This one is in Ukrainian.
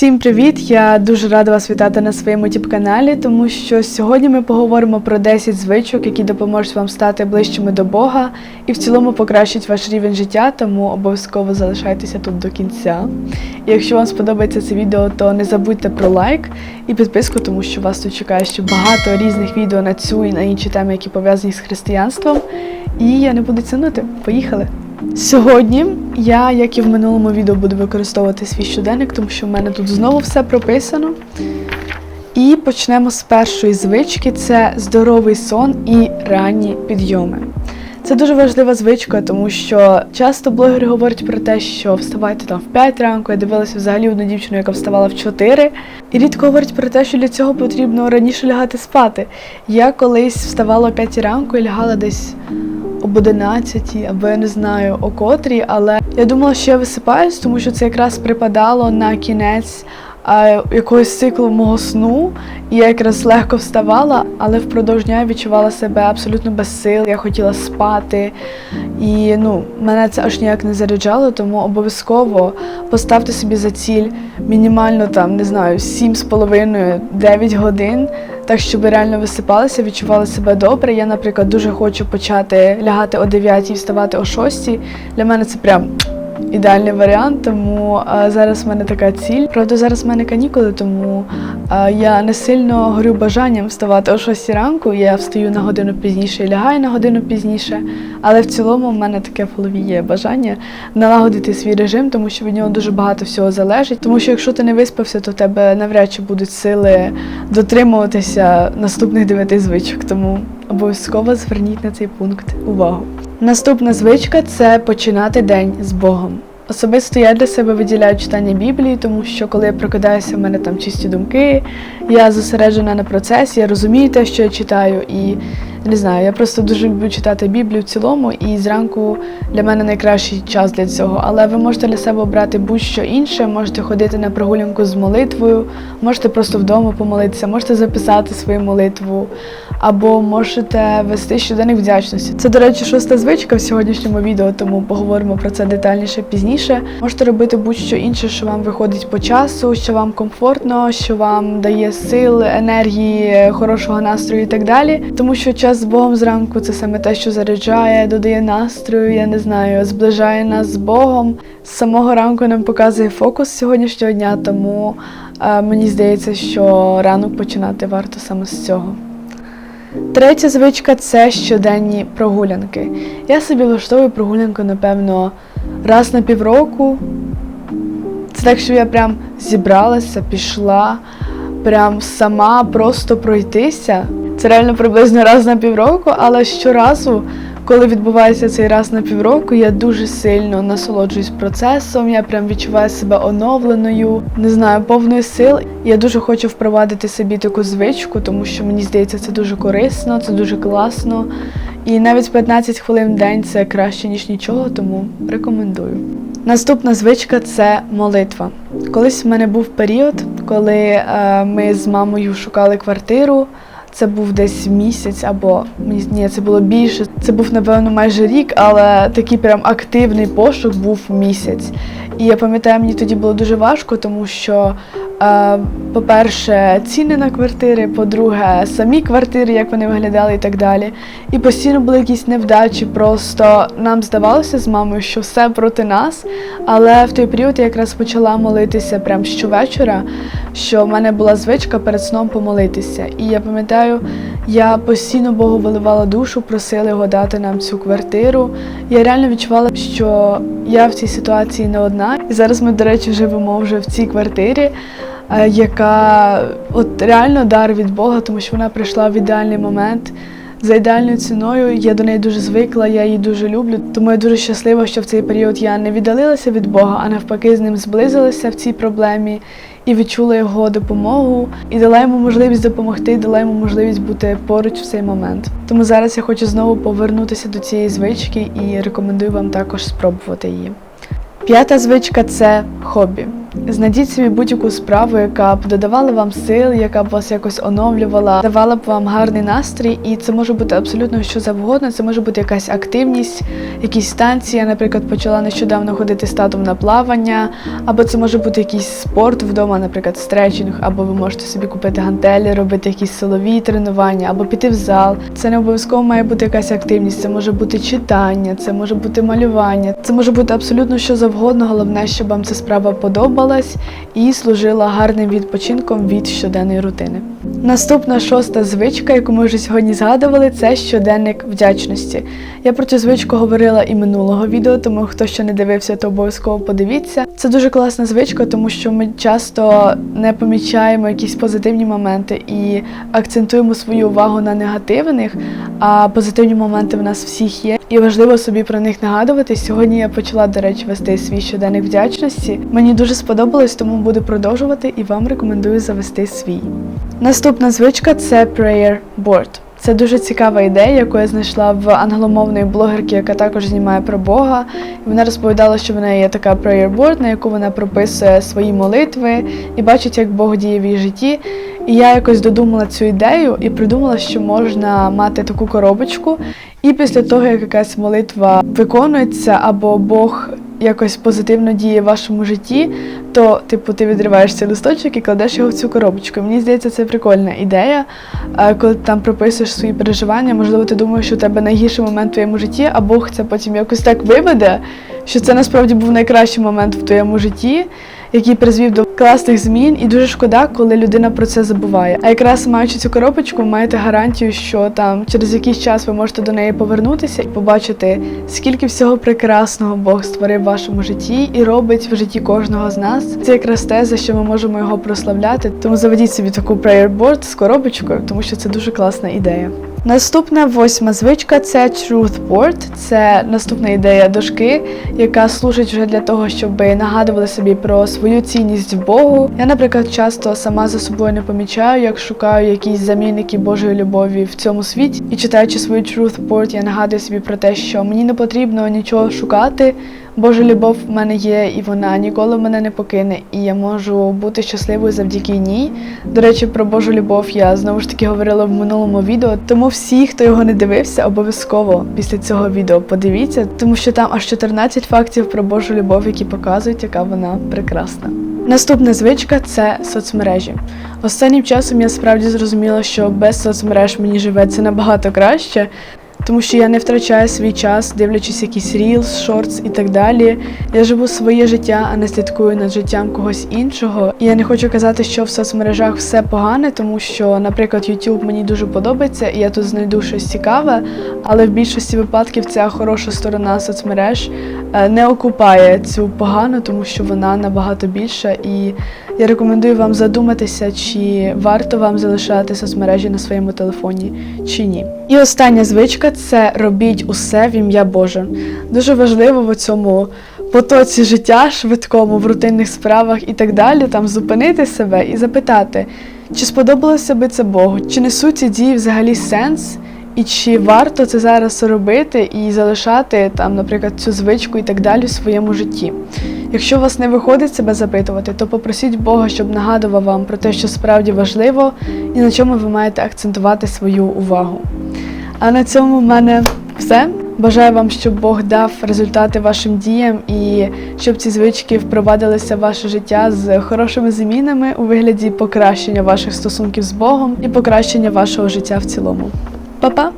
Всім привіт! Я дуже рада вас вітати на своєму тіп-каналі, тому що сьогодні ми поговоримо про 10 звичок, які допоможуть вам стати ближчими до Бога і в цілому покращать ваш рівень життя, тому обов'язково залишайтеся тут до кінця. І якщо вам сподобається це відео, то не забудьте про лайк і підписку, тому що вас тут чекає ще багато різних відео на цю і на інші теми, які пов'язані з християнством. І я не буду тянути. Поїхали! Сьогодні я, як і в минулому відео, буду використовувати свій щоденник, тому що в мене тут знову все прописано. І почнемо з першої звички: це здоровий сон і ранні підйоми. Це дуже важлива звичка, тому що часто блогери говорять про те, що вставайте там в 5 ранку. Я дивилася взагалі одну дівчину, яка вставала в 4. І рідко говорять про те, що для цього потрібно раніше лягати спати. Я колись вставала о 5 ранку і лягала десь об 11 або я не знаю о котрій, але я думала, що я висипаюсь, тому що це якраз припадало на кінець а, якогось циклу мого сну, і я якраз легко вставала, але впродовж дня я відчувала себе абсолютно без сил. Я хотіла спати, і ну мене це аж ніяк не заряджало, тому обов'язково поставте собі за ціль мінімально там не знаю 7,5-9 годин. Так, щоб реально висипалися, відчували себе добре. Я, наприклад, дуже хочу почати лягати о 9 і вставати о 6. Для мене це прям ідеальний варіант, тому а, зараз в мене така ціль. Правда, зараз в мене канікули, тому а, я не сильно горю бажанням вставати о 6 ранку. Я встаю на годину пізніше і лягаю на годину пізніше. Але в цілому в мене таке в голові є бажання налагодити свій режим, тому що від нього дуже багато всього залежить. Тому що якщо ти не виспався, то в тебе навряд чи будуть сили дотримуватися наступних дев'яти звичок. Тому обов'язково зверніть на цей пункт увагу. Наступна звичка це починати день з Богом. Особисто я для себе виділяю читання Біблії, тому що коли я прокидаюся, в мене там чисті думки, я зосереджена на процесі, я розумію те, що я читаю, і не знаю, я просто дуже люблю читати Біблію в цілому, і зранку для мене найкращий час для цього. Але ви можете для себе обрати будь-що інше, можете ходити на прогулянку з молитвою, можете просто вдома помолитися, можете записати свою молитву, або можете вести щоденник вдячності. Це, до речі, шоста звичка в сьогоднішньому відео, тому поговоримо про це детальніше пізніше. Можете робити будь-що інше, що вам виходить по часу, що вам комфортно, що вам дає сил, енергії, хорошого настрою і так далі. Тому що час з Богом зранку це саме те, що заряджає, додає настрою, я не знаю, зближає нас з Богом. З самого ранку нам показує фокус сьогоднішнього дня, тому е, мені здається, що ранок починати варто саме з цього. Третя звичка це щоденні прогулянки. Я собі влаштовую прогулянку, напевно, раз на півроку. Це так, що я прям зібралася, пішла, прям сама просто пройтися. Це реально приблизно раз на півроку, але щоразу, коли відбувається цей раз на півроку, я дуже сильно насолоджуюсь процесом. Я прям відчуваю себе оновленою, не знаю, повною сил. Я дуже хочу впровадити собі таку звичку, тому що мені здається, це дуже корисно, це дуже класно. І навіть 15 хвилин в день це краще ніж нічого, тому рекомендую. Наступна звичка це молитва. Колись в мене був період, коли е, ми з мамою шукали квартиру. Це був десь місяць або ні, це було більше. Це був напевно майже рік, але такий прям активний пошук був місяць. І я пам'ятаю, мені тоді було дуже важко, тому що, по-перше, ціни на квартири, по-друге, самі квартири, як вони виглядали і так далі. І постійно були якісь невдачі. Просто нам здавалося з мамою, що все проти нас. Але в той період я якраз почала молитися прям щовечора, що в мене була звичка перед сном помолитися. І я пам'ятаю, я постійно Богу виливала душу, просила його дати нам цю квартиру. Я реально відчувала, що я в цій ситуації не одна. І зараз ми, до речі, живемо вже в цій квартирі, яка от реально дар від Бога, тому що вона прийшла в ідеальний момент. За ідеальною ціною я до неї дуже звикла, я її дуже люблю. Тому я дуже щаслива, що в цей період я не віддалилася від Бога, а навпаки, з ним зблизилася в цій проблемі і відчула його допомогу, і дала йому можливість допомогти, дала йому можливість бути поруч в цей момент. Тому зараз я хочу знову повернутися до цієї звички і рекомендую вам також спробувати її. П'ята звичка це хобі. Знайдіть собі будь-яку справу, яка б додавала вам сил, яка б вас якось оновлювала, давала б вам гарний настрій, і це може бути абсолютно що завгодно. Це може бути якась активність, якісь станції. Я, наприклад, почала нещодавно ходити з татом на плавання, або це може бути якийсь спорт вдома, наприклад, стретчинг, або ви можете собі купити гантелі, робити якісь силові тренування, або піти в зал. Це не обов'язково має бути якась активність. Це може бути читання, це може бути малювання, це може бути абсолютно що завгодно. Головне, щоб вам ця справа подобалась і служила гарним відпочинком від щоденної рутини. Наступна шоста звичка, яку ми вже сьогодні згадували, це щоденник вдячності. Я про цю звичку говорила і минулого відео, тому хто ще не дивився, то обов'язково подивіться. Це дуже класна звичка, тому що ми часто не помічаємо якісь позитивні моменти і акцентуємо свою увагу на негативних, а позитивні моменти в нас всіх є. І важливо собі про них нагадувати. Сьогодні я почала, до речі, вести свій щоденник вдячності. Мені дуже сподобалось, тому буду продовжувати і вам рекомендую завести свій. Наступна звичка це prayer board. Це дуже цікава ідея, яку я знайшла в англомовної блогерки, яка також знімає про Бога. Вона розповідала, що в неї є така prayer на яку вона прописує свої молитви і бачить, як Бог діє в її житті. І я якось додумала цю ідею і придумала, що можна мати таку коробочку. І після того, як якась молитва виконується, або Бог якось позитивно діє в вашому житті, то, типу, ти відриваєш цей листочок і кладеш його в цю коробочку. Мені здається, це прикольна ідея. Коли ти там прописуєш свої переживання, можливо, ти думаєш, що у тебе найгірший момент в твоєму житті, а Бог це потім якось так виведе, що це насправді був найкращий момент в твоєму житті, який призвів до класних змін, і дуже шкода, коли людина про це забуває. А якраз маючи цю коробочку, маєте гарантію, що там через якийсь час ви можете до неї повернутися і побачити, скільки всього прекрасного Бог створив в вашому житті і робить в житті кожного з нас. Це якраз те, за що ми можемо його прославляти. Тому заведіть собі таку prayer board з коробочкою, тому що це дуже класна ідея. Наступна восьма звичка це Truth Board. Це наступна ідея дошки, яка служить вже для того, щоб нагадували собі про свою цінність в Богу. Я, наприклад, часто сама за собою не помічаю, як шукаю якісь замінники Божої любові в цьому світі. І читаючи свою Truth Board, я нагадую собі про те, що мені не потрібно нічого шукати. Божа любов в мене є, і вона ніколи мене не покине, і я можу бути щасливою завдяки ній. До речі, про Божу любов я знову ж таки говорила в минулому відео. Тому всі, хто його не дивився, обов'язково після цього відео подивіться, тому що там аж 14 фактів про Божу любов, які показують, яка вона прекрасна. Наступна звичка це соцмережі. Останнім часом я справді зрозуміла, що без соцмереж мені живеться набагато краще. Тому що я не втрачаю свій час, дивлячись якісь рілс, шортс і так далі. Я живу своє життя, а не слідкую над життям когось іншого. І я не хочу казати, що в соцмережах все погане, тому що, наприклад, YouTube мені дуже подобається, і я тут знайду щось цікаве, але в більшості випадків ця хороша сторона соцмереж е, не окупає цю погану, тому що вона набагато більша. І я рекомендую вам задуматися, чи варто вам залишати соцмережі на своєму телефоні, чи ні. І остання звичка це робіть усе в ім'я Боже. Дуже важливо в цьому потоці життя, швидкому, в рутинних справах і так далі, там зупинити себе і запитати, чи сподобалося би це Богу, чи несуть ці дії взагалі сенс, і чи варто це зараз робити і залишати там, наприклад, цю звичку і так далі в своєму житті. Якщо у вас не виходить себе запитувати, то попросіть Бога, щоб нагадував вам про те, що справді важливо, і на чому ви маєте акцентувати свою увагу. А на цьому в мене все. Бажаю вам, щоб Бог дав результати вашим діям і щоб ці звички впровадилися в ваше життя з хорошими змінами у вигляді покращення ваших стосунків з Богом і покращення вашого життя в цілому. Па-па!